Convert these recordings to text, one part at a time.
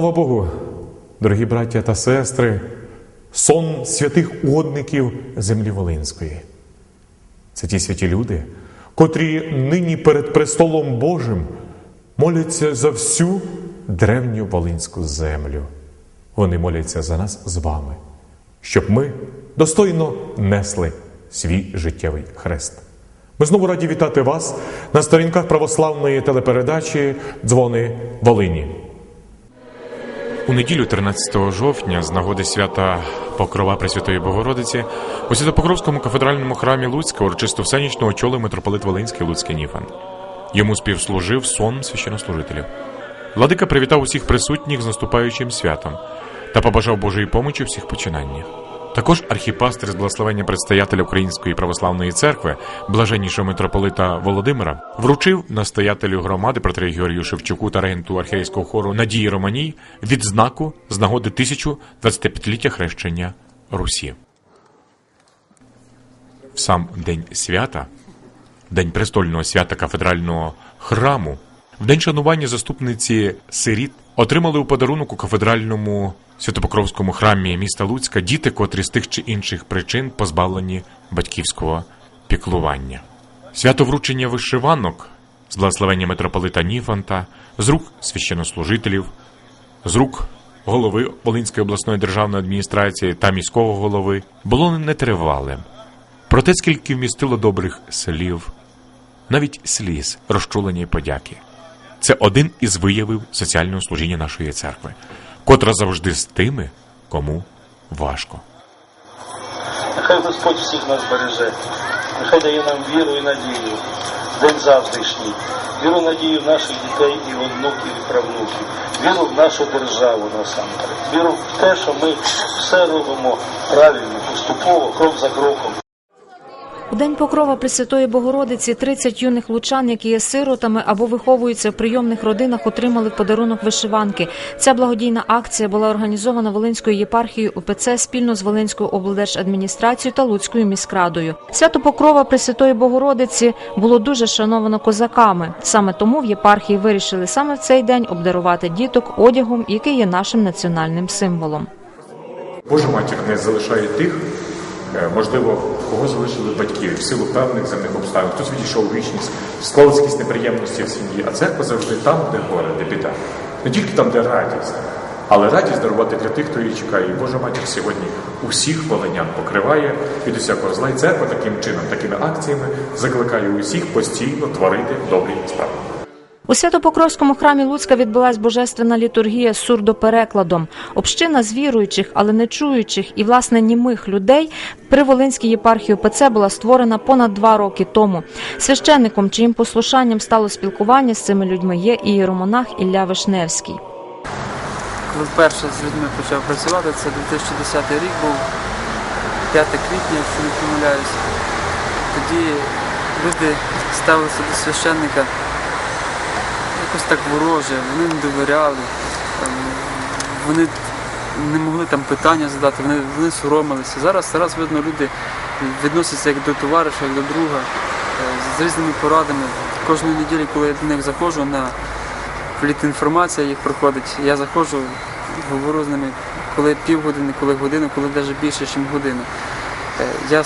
Слава Богу, дорогі браття та сестри, сон святих угодників землі Волинської. Це ті святі люди, котрі нині перед престолом Божим моляться за всю древню Волинську землю. Вони моляться за нас з вами, щоб ми достойно несли свій життєвий хрест. Ми знову раді вітати вас на сторінках православної телепередачі Дзвони Волині. У неділю 13 жовтня, з нагоди свята Покрова Пресвятої Богородиці, у Святопокровському кафедральному храмі Луцька урочисто всенічно очолив митрополит Волинський Луцький Ніфан. Йому співслужив сон священнослужителів. Владика привітав усіх присутніх з наступаючим святом та побажав Божої помочі всіх починаннях. Також архіпастир з благословення предстоятеля Української православної церкви, блаженнішого митрополита Володимира, вручив настоятелю громади протерею Георгію Шевчуку та регенту архієрейського хору Надії Романій відзнаку з нагоди 1025-ліття хрещення Русі. В сам день свята, день престольного свята кафедрального храму, в день шанування заступниці сиріт отримали у подарунок у кафедральному Святопокровському храмі міста Луцька діти, котрі з тих чи інших причин позбавлені батьківського піклування. Свято вручення вишиванок з благословення митрополита Ніфанта, з рук священнослужителів, з рук голови Волинської обласної державної адміністрації та міського голови було нетривалим. Проте скільки вмістило добрих слів, навіть сліз, розчулення і подяки. Це один із виявів соціального служіння нашої церкви, котра завжди з тими, кому важко. Нехай Господь всіх нас береже, нехай дає нам віру і надію, день завтрашній, віру надію в наших дітей і онуків, і правнуків, віру в нашу державу насамперед, віру в те, що ми все робимо правильно, поступово, крок за кроком. У день покрова Пресвятої Богородиці 30 юних лучан, які є сиротами або виховуються в прийомних родинах, отримали подарунок вишиванки. Ця благодійна акція була організована Волинською єпархією УПЦ спільно з Волинською облдержадміністрацією та Луцькою міськрадою. Свято Покрова Пресвятої Богородиці було дуже шановано козаками. Саме тому в єпархії вирішили саме в цей день обдарувати діток одягом, який є нашим національним символом. Божа матір не залишає тих, можливо, кого залишили батьків в силу певних земних обставин. Хтось відійшов у вічність, склалися якісь неприємності в сім'ї, а церква завжди там, де горе, де біда. Не тільки там, де радість, але радість дарувати для тих, хто її чекає. І Божа матір сьогодні усіх волинян покриває від усякого зла. І церква таким чином, такими акціями закликає усіх постійно творити добрі справи. У Святопокровському храмі Луцька відбулась божественна літургія з сурдоперекладом. Община з віруючих, але не чуючих і власне німих людей при Волинській єпархії ПЦ була створена понад два роки тому. Священником, чиїм послушанням стало спілкування з цими людьми, є і іеромонах Ілля Вишневський. Коли вперше з людьми почав працювати, це 2010 рік був, 5 квітня, якщо не помиляюсь. Тоді люди ставилися до священника якось так вороже, вони не довіряли, там, вони не могли там питання задати, вони, вони соромилися. Зараз, зараз видно, люди відносяться як до товариша, як до друга, е, з різними порадами. Кожної неділі, коли я до них заходжу на політінформація їх проходить. Я заходжу, говорю з ними, коли півгодини, коли годину, коли навіть більше, ніж годину. Е, Я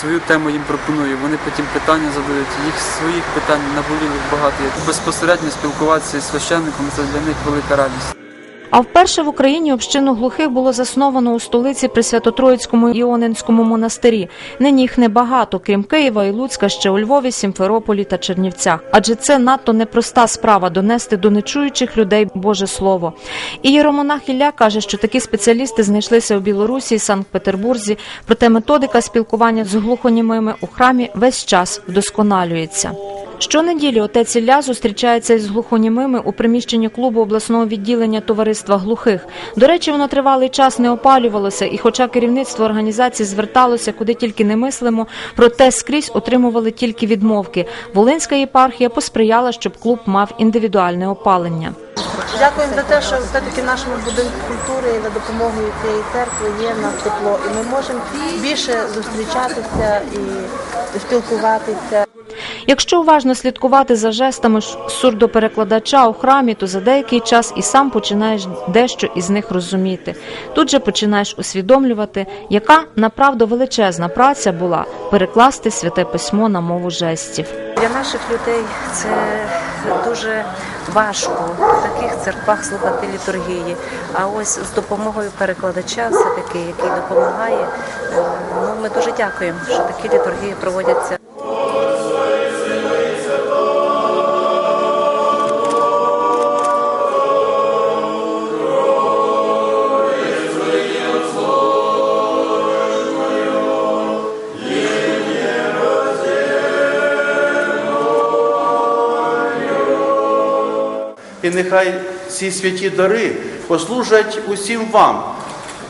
свою тему їм пропоную, вони потім питання задають, їх своїх питань наболілих багато. Безпосередньо спілкуватися з священником це для них велика радість. А вперше в Україні общину глухих було засновано у столиці при Свято-Троїцькому Іонинському монастирі. Нині їх небагато, крім Києва і Луцька, ще у Львові, Сімферополі та Чернівцях. Адже це надто непроста справа донести до нечуючих людей Боже Слово. І єромонах Ілля каже, що такі спеціалісти знайшлися у Білорусі і Санкт-Петербурзі, проте методика спілкування з глухонімими у храмі весь час вдосконалюється. Щонеділі отець Ілля зустрічається із глухонімими у приміщенні клубу обласного відділення товариства глухих. До речі, воно тривалий час не опалювалося, і хоча керівництво організації зверталося куди тільки не мислимо, проте скрізь отримували тільки відмовки. Волинська єпархія посприяла, щоб клуб мав індивідуальне опалення. Дякуємо за те, що все-таки нашому будинку культури і за допомогою цієї церкви є в нас тепло. І ми можемо більше зустрічатися і спілкуватися. Якщо уважно слідкувати за жестами сурдоперекладача у храмі, то за деякий час і сам починаєш дещо із них розуміти. Тут же починаєш усвідомлювати, яка направду величезна праця була перекласти святе письмо на мову жестів. Для наших людей це дуже важко в таких церквах слухати літургії. А ось з допомогою перекладача, все таки, який допомагає, е, ну ми дуже дякуємо, що такі літургії проводяться. І нехай ці святі дари послужать усім вам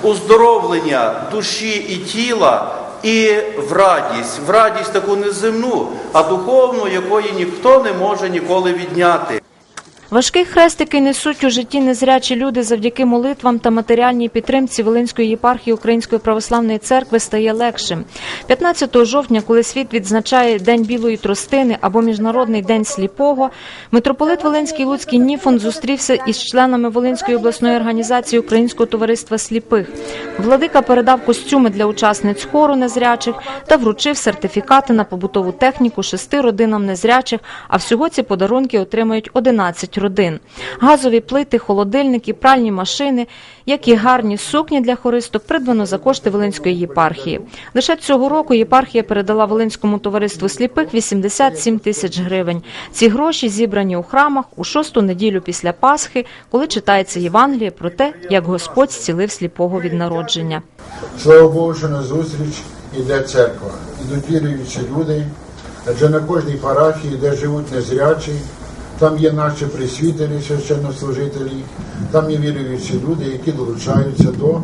уздоровлення душі і тіла, і в радість, в радість таку неземну, а духовну, якої ніхто не може ніколи відняти. Важкий хрест, який несуть у житті незрячі люди завдяки молитвам та матеріальній підтримці Волинської єпархії Української православної церкви стає легшим. 15 жовтня, коли світ відзначає День білої тростини або Міжнародний день сліпого, митрополит Волинський Луцький Ніфон зустрівся із членами Волинської обласної організації Українського товариства сліпих. Владика передав костюми для учасниць хору незрячих та вручив сертифікати на побутову техніку шести родинам незрячих, а всього ці подарунки отримають 11 родин. Газові плити, холодильники, пральні машини, як і гарні сукні для хористок, придбано за кошти Волинської єпархії. Лише цього року єпархія передала Волинському товариству сліпих 87 тисяч гривень. Ці гроші зібрані у храмах у шосту неділю після Пасхи, коли читається Євангеліє про те, як Господь зцілив сліпого від народження. Слава Богу, що на зустріч іде церква. Ідуть віруючі люди, адже на кожній парафії, де живуть незрячі, там є наші присвітері, священнослужителі, там є віруючі люди, які долучаються до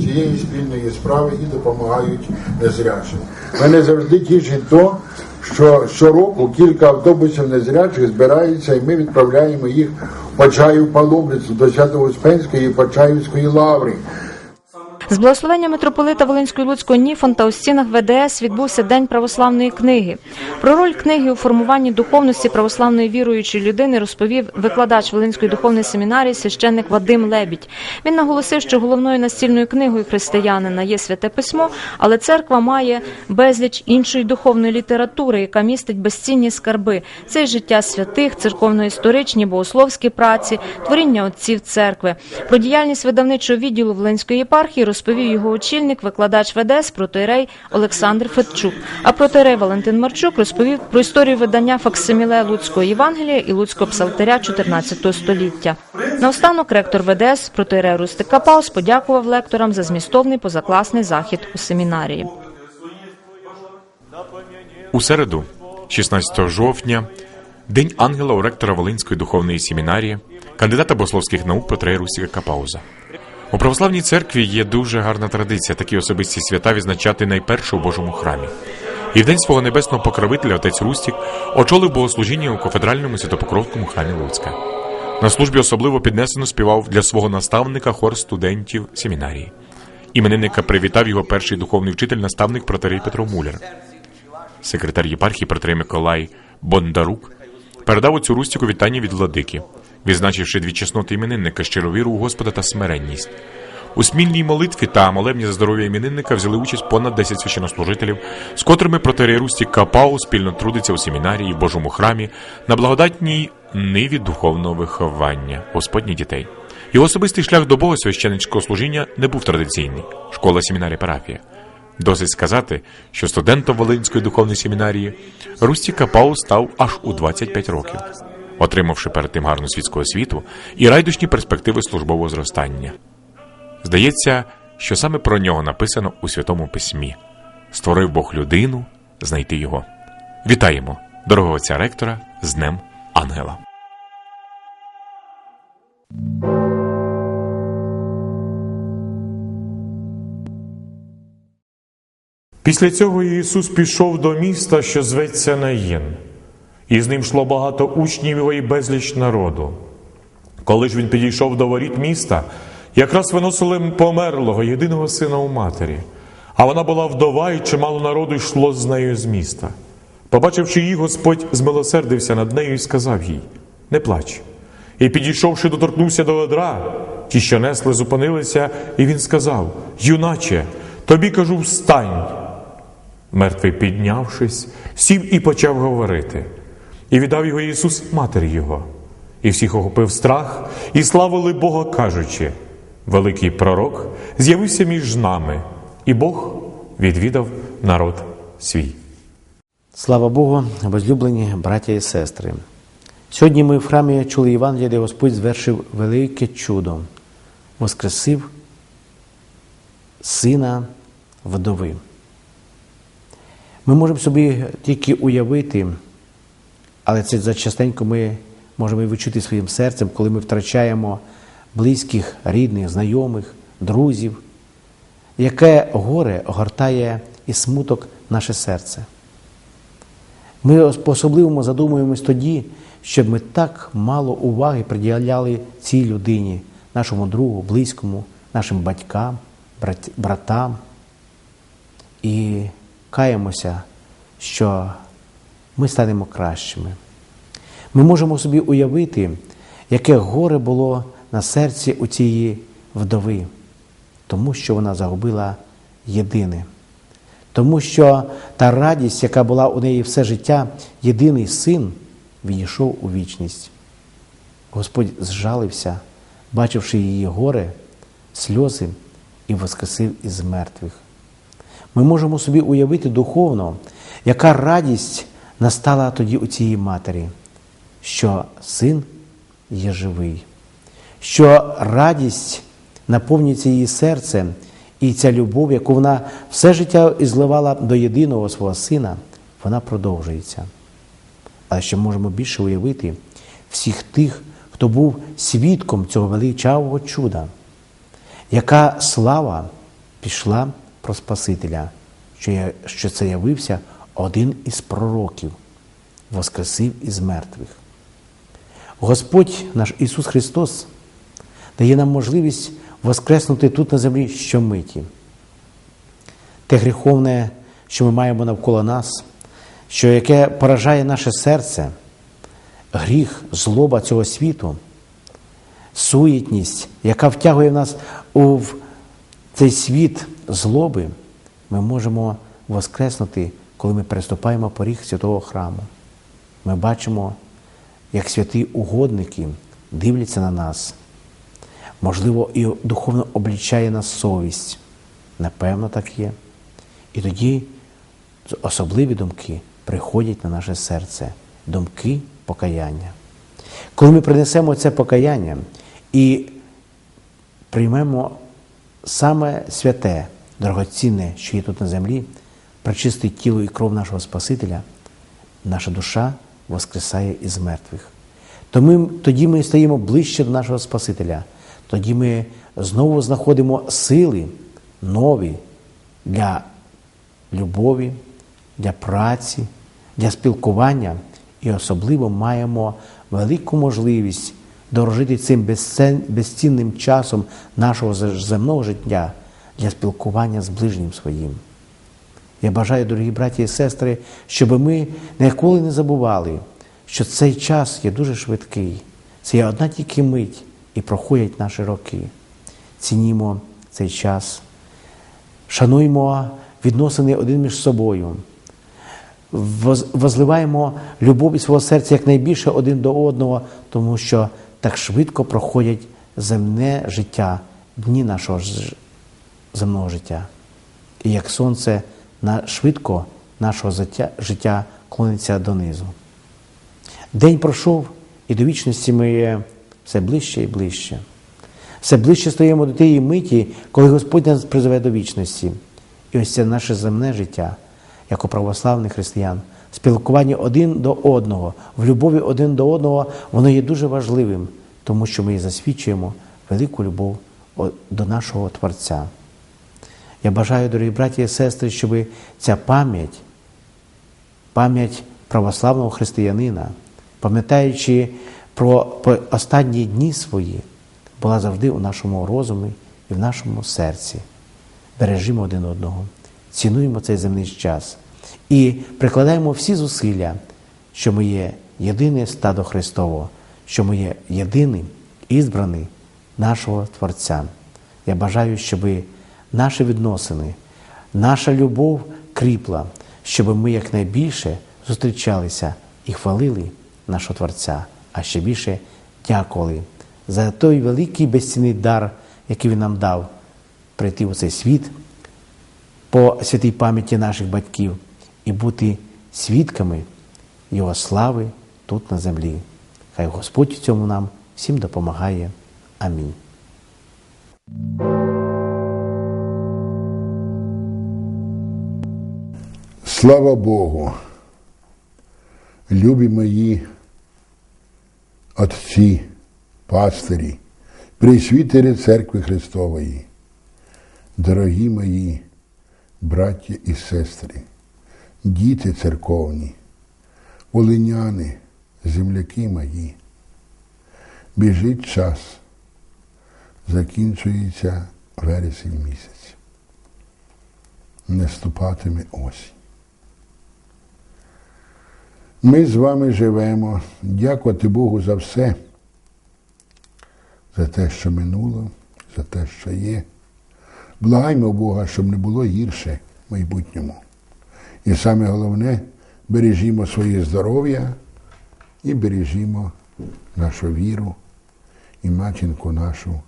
цієї спільної справи і допомагають незрячим. Мене завжди тішить то, що щороку кілька автобусів незрячих збираються, і ми відправляємо їх в Почаїв Паломницю до Свято-Успенської і Почаївської лаври. З благословення митрополита Волинської Луцького Ніфон та у стінах ВДС відбувся День православної книги. Про роль книги у формуванні духовності православної віруючої людини розповів викладач Волинської духовної семінарії священник Вадим Лебідь. Він наголосив, що головною настільною книгою християнина є святе письмо, але церква має безліч іншої духовної літератури, яка містить безцінні скарби. Це й життя святих, церковно-історичні, богословські праці, творіння отців церкви. Про діяльність видавничого відділу Волинської єпархії розповів його очільник, викладач ВДС протоірей Олександр Федчук. А протоірей Валентин Марчук розповів про історію видання факсиміле Луцького Євангелія і Луцького псалтиря 14 століття. Наостанок ректор ВДС протоірей Рустик Капаус подякував лекторам за змістовний позакласний захід у семінарії. У середу, 16 жовтня, День ангела у ректора Волинської духовної семінарії, кандидата богословських наук Протрея Русіка Капауза. У православній церкві є дуже гарна традиція такі особисті свята відзначати найперше у Божому храмі. І в день свого небесного покровителя отець Рустік очолив богослужіння у кафедральному святопокровському храмі Луцька. На службі особливо піднесено співав для свого наставника хор студентів семінарії. Іменинника привітав його перший духовний вчитель, наставник протерей Петро Муляр. Секретар єпархії протерей Миколай Бондарук передав оцю Рустіку вітання від владики, відзначивши дві чесноти іменинника щиру віру у Господа та смиренність. У смільній молитві та молебні за здоров'я іменинника взяли участь понад 10 священнослужителів, з котрими протерей Рустік Капау спільно трудиться у семінарії в Божому храмі на благодатній ниві духовного виховання Господніх дітей. Його особистий шлях до Бога священницького служіння не був традиційний школа семінарія парафія. Досить сказати, що студентом Волинської духовної семінарії Русті Капау став аж у 25 років, отримавши перед тим гарну світську освіту і райдушні перспективи службового зростання. Здається, що саме про нього написано у Святому Письмі: Створив Бог людину, знайти його. Вітаємо, дорогого отця ректора, з Днем Ангела. Після цього Ісус пішов до міста, що зветься Наїн, і з ним йшло багато учнів і безліч народу. Коли ж він підійшов до воріт міста, якраз виносили померлого єдиного сина у матері, а вона була вдова, і чимало народу йшло з нею з міста. Побачивши її, Господь змилосердився над нею і сказав їй: Не плач. І підійшовши, доторкнувся до одра, ті, що несли, зупинилися, і він сказав: Юначе, тобі кажу, встань. Мертвий, піднявшись, сів і почав говорити. І віддав його Ісус матері його. І всіх охопив страх, і славили Бога, кажучи: Великий пророк з'явився між нами, і Бог відвідав народ свій. Слава Богу, возлюблені браття і сестри. Сьогодні ми в храмі чули Євангелія, де Господь звершив велике чудо, воскресив сина вдови. Ми можемо собі тільки уявити, але це зачастенько ми можемо і відчути своїм серцем, коли ми втрачаємо близьких, рідних, знайомих, друзів, яке горе огортає і смуток наше серце. Ми по-особливому задумуємось тоді, щоб ми так мало уваги приділяли цій людині, нашому другу, близькому, нашим батькам, брат- братам. І каємося, що ми станемо кращими. Ми можемо собі уявити, яке горе було на серці у цієї вдови, тому що вона загубила єдине. Тому що та радість, яка була у неї все життя, єдиний син, відійшов у вічність. Господь зжалився, бачивши її горе, сльози і воскресив із мертвих. Ми можемо собі уявити духовно, яка радість настала тоді у цієї матері, що син є живий, що радість наповнюється її серце, і ця любов, яку вона все життя ізливала до єдиного свого сина, вона продовжується. Але ще можемо більше уявити всіх тих, хто був свідком цього величавого чуда, яка слава пішла про Спасителя, що, це явився один із пророків, воскресив із мертвих. Господь наш Ісус Христос дає нам можливість воскреснути тут на землі щомиті. Те гріховне, що ми маємо навколо нас, що яке поражає наше серце, гріх, злоба цього світу, суєтність, яка втягує нас у цей світ злоби, ми можемо воскреснути, коли ми переступаємо поріг святого храму. Ми бачимо, як святі угодники дивляться на нас. Можливо, і духовно облічає нас совість. Напевно, так є. І тоді особливі думки приходять на наше серце, думки покаяння. Коли ми принесемо це покаяння і приймемо саме святе, дорогоцінне, що є тут на землі, причистить тіло і кров нашого Спасителя, наша душа воскресає із мертвих. То ми, тоді ми стаємо ближче до нашого Спасителя. Тоді ми знову знаходимо сили нові для любові, для праці, для спілкування і особливо маємо велику можливість дорожити цим безцінним часом нашого земного життя для спілкування з ближнім своїм. Я бажаю, дорогі браті і сестри, щоб ми ніколи не забували, що цей час є дуже швидкий. Це є одна тільки мить, і проходять наші роки. Цінімо цей час, шануємо відносини один між собою, воз- возливаємо любов із свого серця якнайбільше один до одного, тому що так швидко проходять земне життя, дні нашого земного життя. І як сонце на швидко нашого життя, клониться донизу. День пройшов, і до вічності ми є все ближче і ближче. Все ближче стоїмо до тієї миті, коли Господь нас призове до вічності. І ось це наше земне життя, як у православних християн, спілкування один до одного, в любові один до одного, воно є дуже важливим, тому що ми засвідчуємо велику любов до нашого Творця. Я бажаю, дорогі браті і сестри, щоб ця пам'ять, пам'ять православного християнина, пам'ятаючи про останні дні свої, була завжди у нашому розумі і в нашому серці. Бережімо один одного, цінуємо цей земний час. І прикладаємо всі зусилля, що ми є єдине стадо Христово, що ми є єдиний ізбраний нашого Творця. Я бажаю, щоб наші відносини, наша любов кріпла, щоб ми якнайбільше зустрічалися і хвалили нашого Творця, а ще більше дякували за той великий безцінний дар, який Він нам дав, прийти у цей світ по святій пам'яті наших батьків і бути свідками Його слави тут на землі. Хай Господь цьому нам всім допомагає. Амінь. Слава Богу, любі мої отці, пастирі, присвітері Церкви Христової, дорогі мої браття і сестри, діти церковні, волиняни, земляки мої. Біжить час, закінчується вересень місяць. Наступатиме осінь. Ми з вами живемо, дякувати Богу за все, за те, що минуло, за те, що є. Благаймо Бога, щоб не було гірше в майбутньому. І саме головне, бережімо своє здоров'я і бережімо нашу віру і матінку нашу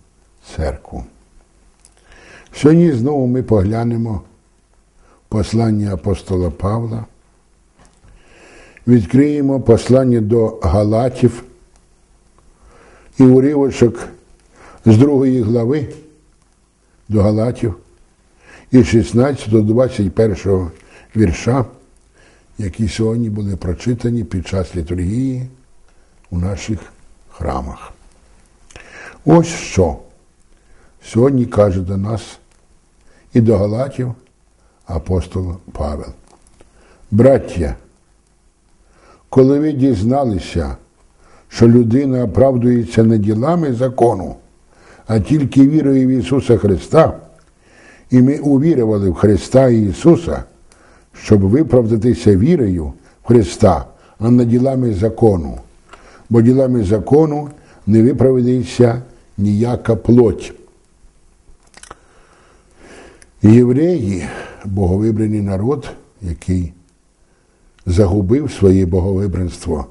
церкву. Сьогодні знову ми поглянемо послання апостола Павла відкриємо послання до Галатів і уривочок з другої глави до Галатів і 16 до 21 вірша, які сьогодні були прочитані під час літургії у наших храмах. Ось що сьогодні каже до нас і до Галатів апостол Павел. Браття, коли ви дізналися, що людина оправдується не ділами закону, а тільки вірою в Ісуса Христа, і ми увірували в Христа і Ісуса, щоб виправдатися вірою в Христа, а не ділами закону. Бо ділами закону не виправдається ніяка плоть. Євреї боговибраний народ, який загубив своє боговибранство,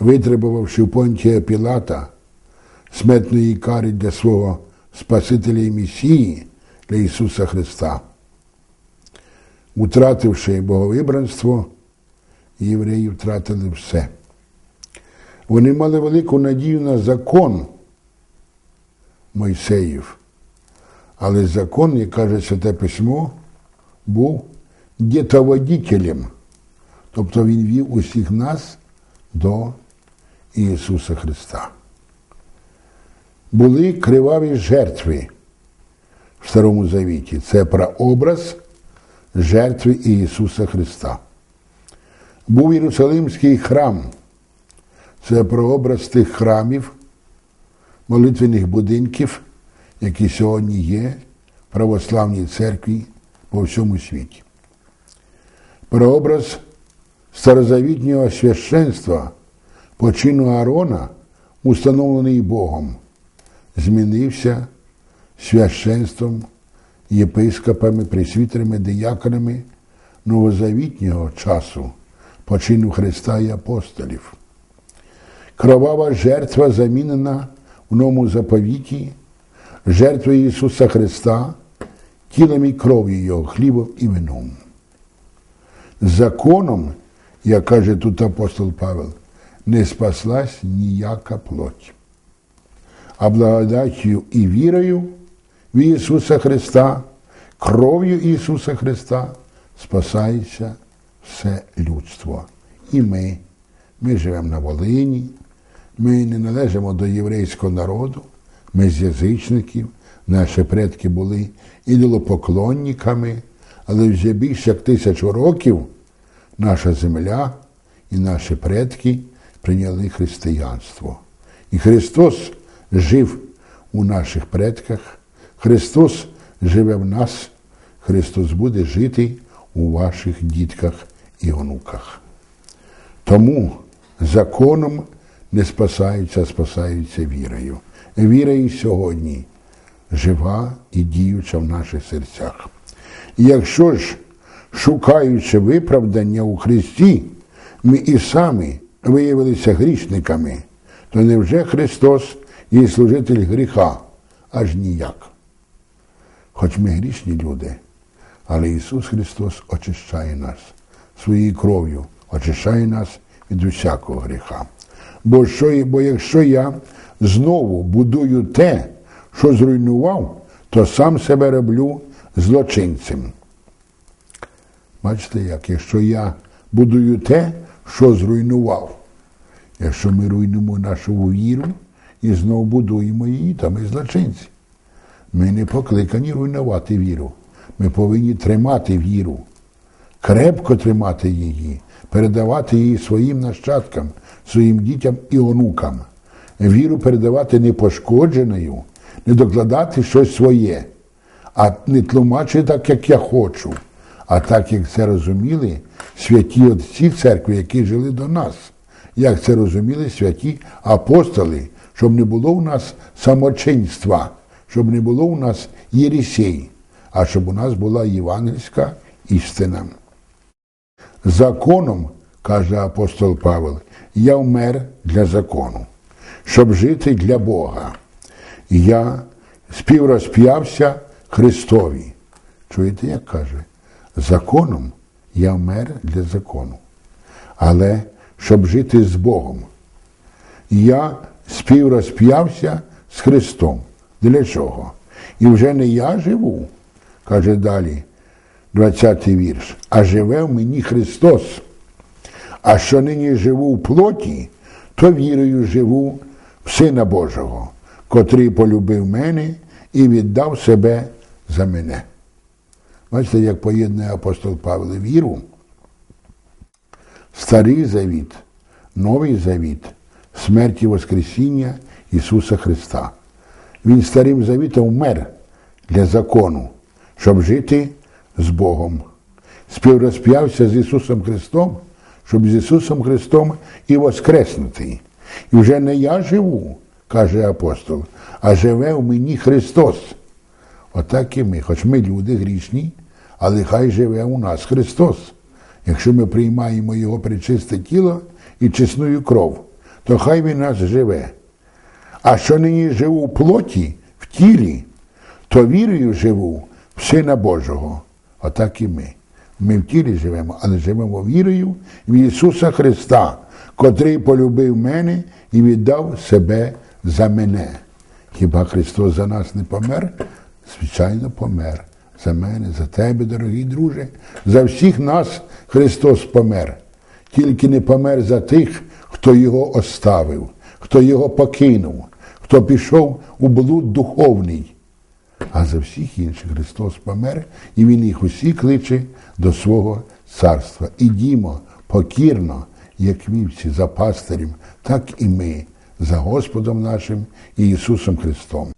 витребувавши Понтія Пілата смертної кари для свого Спасителя і Месії, для Ісуса Христа. Утративши боговибранство, євреї втратили все. Вони мали велику надію на закон Мойсеїв. Але закон, як каже Святе Письмо, був дітоводителем. Тобто він вів усіх нас до Ісуса Христа. Були криваві жертви в Старому Завіті. Це прообраз жертви Ісуса Христа. Був Єрусалимський храм. Це прообраз тих храмів, молитвених будинків, які сьогодні є в православній церкві по всьому світі. Прообраз старозавітнього священства по чину Аарона, установлений Богом, змінився священством, єпископами, пресвітерами, дияконами новозавітнього часу по чину Христа і апостолів. Кровава жертва замінена в новому заповіті жертвою Ісуса Христа, тілом і кров'ю Його, хлібом і вином. Законом, як каже тут апостол Павел, не спаслась ніяка плоть. А благодаттю і вірою в Ісуса Христа, кров'ю Ісуса Христа спасається все людство. І ми, ми живемо на Волині, ми не належимо до єврейського народу, ми з язичників, наші предки були ідолопоклонниками, але вже більше як тисячу років наша земля і наші предки прийняли християнство. І Христос жив у наших предках, Христос живе в нас, Христос буде жити у ваших дітках і онуках. Тому законом не спасаються, а спасаються вірою. Віра і сьогодні жива і діюча в наших серцях. І якщо ж, шукаючи виправдання у Христі, ми і самі виявилися грішниками, то невже Христос є служитель гріха? Аж ніяк. Хоч ми грішні люди, але Ісус Христос очищає нас своєю кров'ю, очищає нас від усякого гріха. Бо, що, бо якщо я знову будую те, що зруйнував, то сам себе роблю злочинцем. Бачите, як якщо я будую те, що зруйнував, якщо ми руйнуємо нашу віру і знову будуємо її, то ми злочинці. Ми не покликані руйнувати віру. Ми повинні тримати віру, крепко тримати її, передавати її своїм нащадкам, своїм дітям і онукам. Віру передавати непошкодженою, не докладати щось своє, а не тлумачити так, як я хочу, а так, як це розуміли святі отці церкви, які жили до нас, як це розуміли святі апостоли, щоб не було у нас самочинства, щоб не було у нас єрісей, а щоб у нас була євангельська істина. Законом, каже апостол Павел, я вмер для закону, щоб жити для Бога. Я співрозп'явся Христові. Чуєте, як каже? Законом я вмер для закону. Але щоб жити з Богом. Я співрозп'явся з Христом. Для чого? І вже не я живу, каже далі, 20-й вірш, а живе в мені Христос. А що нині живу в плоті, то вірою живу в Сина Божого, котрий полюбив мене і віддав себе за мене. Бачите, як поєднує апостол Павло віру, старий завіт, новий завіт, смерть і Воскресіння Ісуса Христа. Він старим завітом вмер для закону, щоб жити з Богом. Співрозп'явся з Ісусом Христом, щоб з Ісусом Христом і воскреснути. І вже не я живу, каже апостол, а живе в мені Христос. Отак і ми, хоч ми люди грішні, але хай живе у нас Христос. Якщо ми приймаємо Його причисте тіло і чесную кров, то хай Він нас живе. А що нині живу в плоті, в тілі, то вірою живу в Сина Божого. Отак і ми. Ми в тілі живемо, але живемо вірою в Ісуса Христа, котрий полюбив мене і віддав себе за мене. Хіба Христос за нас не помер? Звичайно, помер. За мене, за тебе, дорогий друже, за всіх нас Христос помер. Тільки не помер за тих, хто його оставив, хто його покинув, хто пішов у блуд духовний. А за всіх інших Христос помер, і Він їх усі кличе до свого царства. Ідімо покірно, як вівці за пастирем, так і ми за Господом нашим і Ісусом Христом.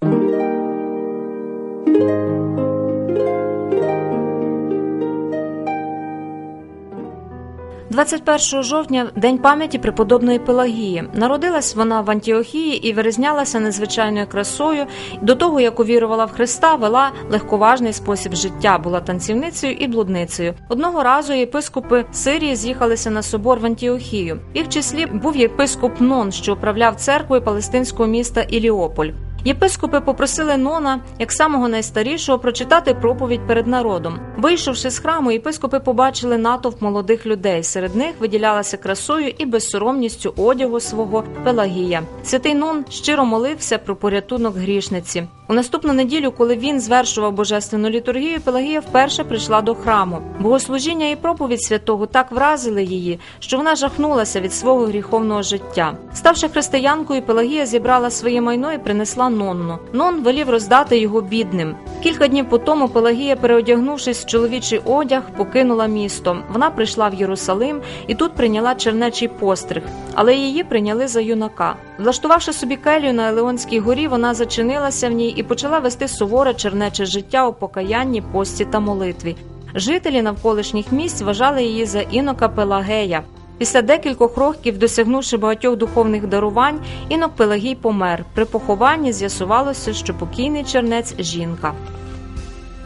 21 жовтня день пам'яті преподобної Пелагії. Народилась вона в Антіохії і вирізнялася незвичайною красою. До того як увірувала в Христа, вела легковажний спосіб життя, була танцівницею і блудницею. Одного разу єпископи Сирії з'їхалися на собор в Антіохію. Їх числі був єпископ Нон, що управляв церквою палестинського міста Іліополь. Єпископи попросили Нона, як самого найстарішого, прочитати проповідь перед народом. Вийшовши з храму, єпископи побачили натовп молодих людей. Серед них виділялася красою і безсоромністю одягу свого Пелагія. Святий Нон щиро молився про порятунок грішниці. У наступну неділю, коли він звершував божественну літургію, Пелагія вперше прийшла до храму. Богослужіння і проповідь святого так вразили її, що вона жахнулася від свого гріховного життя. Ставши християнкою, Пелагія зібрала своє майно і принесла Нонну. Нон велів роздати його бідним. Кілька днів по тому Пелагія, переодягнувшись в чоловічий одяг, покинула місто. Вона прийшла в Єрусалим і тут прийняла чернечий постриг, але її прийняли за юнака. Влаштувавши собі келію на Елеонській горі, вона зачинилася в ній і почала вести суворе чернече життя у покаянні, пості та молитві. Жителі навколишніх місць вважали її за інока Пелагея. Після декількох років, досягнувши багатьох духовних дарувань, інок Пелагій помер. При похованні з'ясувалося, що покійний чернець жінка.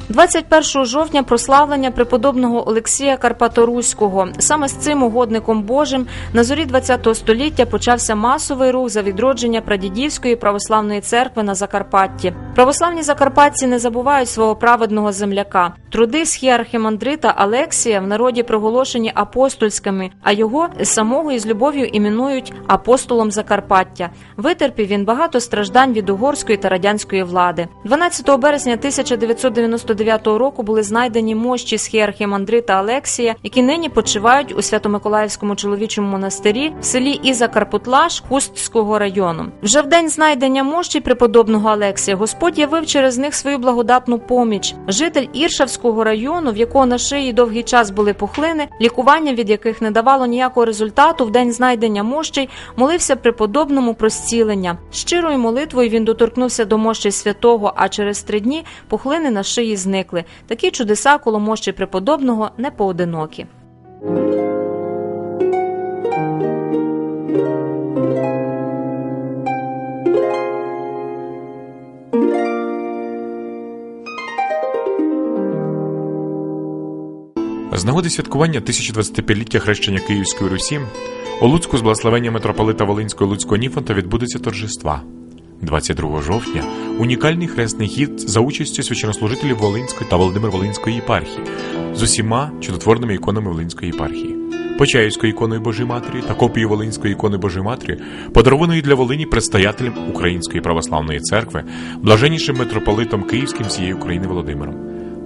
21 жовтня прославлення преподобного Олексія Карпаторуського. Саме з цим угодником Божим на зорі ХХ століття почався масовий рух за відродження прадідівської православної церкви на Закарпатті. Православні закарпатці не забувають свого праведного земляка. Труди схіархімандрита Алексія в народі проголошені апостольськими, а його самого із любов'ю іменують апостолом Закарпаття. Витерпів він багато страждань від угорської та радянської влади. 12 березня 1999 року були знайдені мощі схіархімандрита Алексія, які нині почивають у Свято-Миколаївському чоловічому монастирі в селі Іза Карпутлаш Хустського району. Вже в день знайдення мощі преподобного Алексія Господь явив через них свою благодатну поміч. Житель Іршавського району, в якого на шиї довгий час були пухлини, лікування від яких не давало ніякого результату, в день знайдення мощей молився преподобному про зцілення. Щирою молитвою він доторкнувся до мощі святого, а через три дні пухлини на шиї зникли. Такі чудеса коло мощі преподобного не поодинокі. З нагоди святкування 1025-ліття хрещення Київської Русі у Луцьку з благословення митрополита Волинського Луцького Ніфонта відбудеться торжества. 22 жовтня унікальний хресний хід за участю священнослужителів Волинської та Володимир Волинської єпархії з усіма чудотворними іконами Волинської єпархії. Почаївською іконою Божої Матері та копією Волинської ікони Божої Матері, подарованої для Волині предстоятелем Української православної церкви, блаженнішим митрополитом Київським всієї України Володимиром.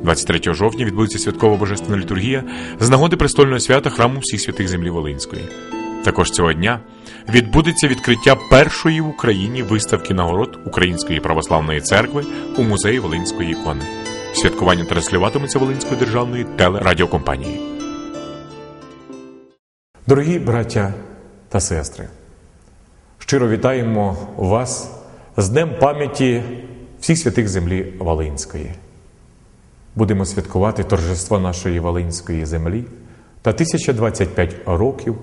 23 жовтня відбудеться святкова божественна літургія з нагоди престольного свята храму всіх святих землі Волинської. Також цього дня відбудеться відкриття першої в Україні виставки нагород Української православної церкви у музеї Волинської ікони. Святкування транслюватиметься Волинською державною телерадіокомпанією. Дорогі браття та сестри, щиро вітаємо вас з Днем пам'яті всіх святих землі Волинської. Будемо святкувати торжество нашої Волинської землі та 1025 років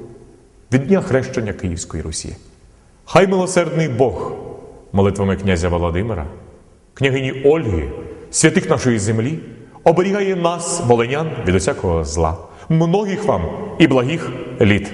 від дня хрещення Київської Русі. Хай милосердний Бог молитвами князя Володимира, княгині Ольги, святих нашої землі, оберігає нас, волинян, від усякого зла, многих вам і благих літ.